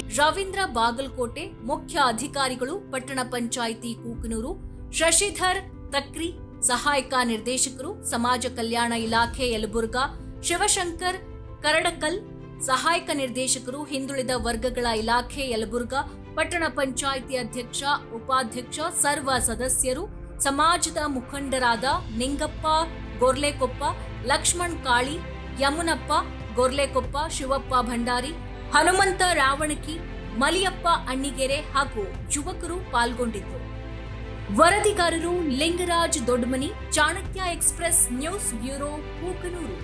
ರವೀಂದ್ರ ಬಾಗಲಕೋಟೆ ಮುಖ್ಯ ಅಧಿಕಾರಿಗಳು ಪಟ್ಟಣ ಪಂಚಾಯಿತಿ ಕೂಕನೂರು, ಶಶಿಧರ್ ತಕ್ರಿ, ಸಹಾಯಕ ನಿರ್ದೇಶಕರು, ಸಮಾಜ ಕಲ್ಯಾಣ ಇಲಾಖೆ ಯಲಬುರ್ಗಾ, ಶಿವಶಂಕರ್ ಕರಡಕಲ್, ಸಹಾಯಕ ನಿರ್ದೇಶಕರು, ಹಿಂದುಳಿದ ವರ್ಗಗಳ ಇಲಾಖೆ ಯಲಬುರ್ಗಾ, ಪಟ್ಟಣ ಪಂಚಾಯಿತಿ ಅಧ್ಯಕ್ಷ, ಉಪಾಧ್ಯಕ್ಷ, ಸರ್ವ ಸದಸ್ಯರು, ಸಮಾಜದ ಮುಖಂಡರಾದ ನಿಂಗಪ್ಪ ಗೊರ್ಲೆಕೊಪ್ಪ, ಲಕ್ಷ್ಮಣ್ ಕಾಳಿ, ಯಮುನಪ್ಪ ಗೊರ್ಲೆಕೊಪ್ಪ, ಶಿವಪ್ಪ ಭಂಡಾರಿ ಹನುಮಂತ ರಾವಣಕಿ, ಮಲಿಯಪ್ಪ ಅಣ್ಣಿಗೆರೆ ಹಾಗೂ ಯುವಕರು ಪಾಲ್ಗೊಂಡಿದ್ದರು ವರದಿಗಾರರು Lingaraj Doddamani Chanakya express news bureau, Kukanur.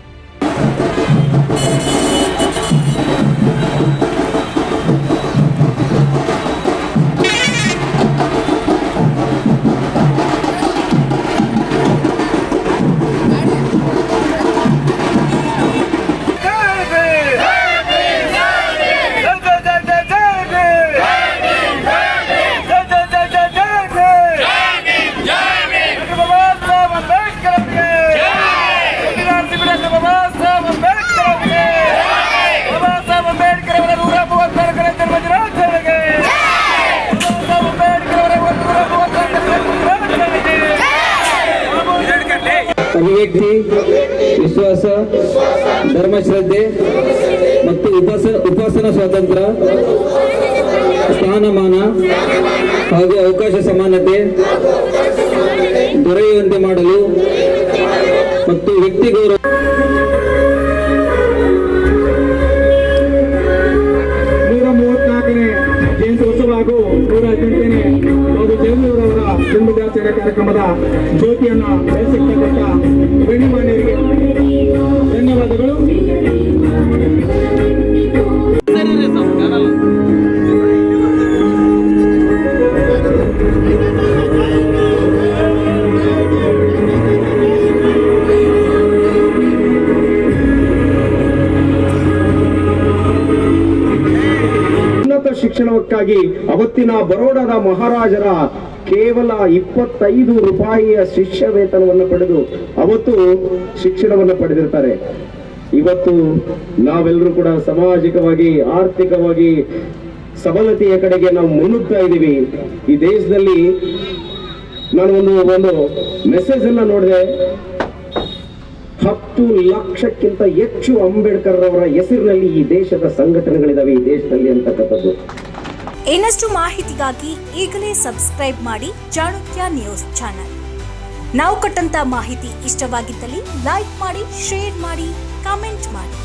ಅಭಿವ್ಯಕ್ತಿ, ವಿಶ್ವಾಸ, ಧರ್ಮಶ್ರದ್ಧೆ ಮತ್ತು ಉಪಾಸ, ಉಪಾಸನಾ ಸ್ವಾತಂತ್ರ್ಯ, ಸ್ಥಾನಮಾನ ಹಾಗೂ ಅವಕಾಶ ಸಮಾನತೆ ದೊರೆಯುವಂತೆ ಮಾಡಲು ಮತ್ತು ವ್ಯಕ್ತಿ ಗೌರವ ನೂರ ಮೂವತ್ನಾಲ್ಕನೇ ಜಯಂತ್ಯೋತ್ಸವ ಹಾಗೂ ನೂರ ಹದಿನೆಂಟನೇ ಬಾಬು ಜನ್ಮದಿನ ಕಾರ್ಯಕ್ರಮದ ಜ್ಯೋತಿಯನ್ನು ಬೆಳೆಸಿರ್ತಕ್ಕಂಥ ಗಣ್ಯಮಾನ್ಯರಿಗೆ ಉನ್ನತ ಅವತ್ತಿನ ಬರೋಡದ ಮಹಾರಾಜರ ಕೇವಲ ಇಪ್ಪತ್ತೈದು ರೂಪಾಯಿಯ ಶಿಷ್ಯ ವೇತನವನ್ನು ಪಡೆದು ಅವತ್ತು ಶಿಕ್ಷಣವನ್ನು ಪಡೆದಿರ್ತಾರೆ. ಇವತ್ತು ನಾವೆಲ್ಲರೂ ಕೂಡ ಸಾಮಾಜಿಕವಾಗಿ, ಆರ್ಥಿಕವಾಗಿ ಸಬಲತೆಯ ಕಡೆಗೆ ನಾವು ಮುನ್ನುಗ್ತಾ ಇದ್ದೀವಿ. ಈ ದೇಶದಲ್ಲಿ ನಾನು ಒಂದು ಒಂದು ಮೆಸೇಜ್ ಅನ್ನ ನೋಡಿದೆ. ಹತ್ತು ಲಕ್ಷಕ್ಕಿಂತ ಹೆಚ್ಚು ಅಂಬೇಡ್ಕರ್ ಅವರ ಹೆಸರಿನಲ್ಲಿ ಈ ದೇಶದ ಸಂಘಟನೆಗಳಿದಾವೆ, ಈ ದೇಶದಲ್ಲಿ ಅಂತಕ್ಕಂಥದ್ದು. ಇನ್ನಷ್ಟು ಮಾಹಿತಿಗಾಗಿ ಈಗಲೇ ಸಬ್ಸ್ಕ್ರೈಬ್ ಮಾಡಿ ಚಾಣಕ್ಯ ನ್ಯೂಸ್ ಚಾನಲ್. ನಾವು ಕೊಟ್ಟಂತ ಮಾಹಿತಿ ಇಷ್ಟವಾಗಿದ್ದಲ್ಲಿ ಲೈಕ್ ಮಾಡಿ, ಶೇರ್ ಮಾಡಿ, ಕಾಮೆಂಟ್ ಮಾಡಿ.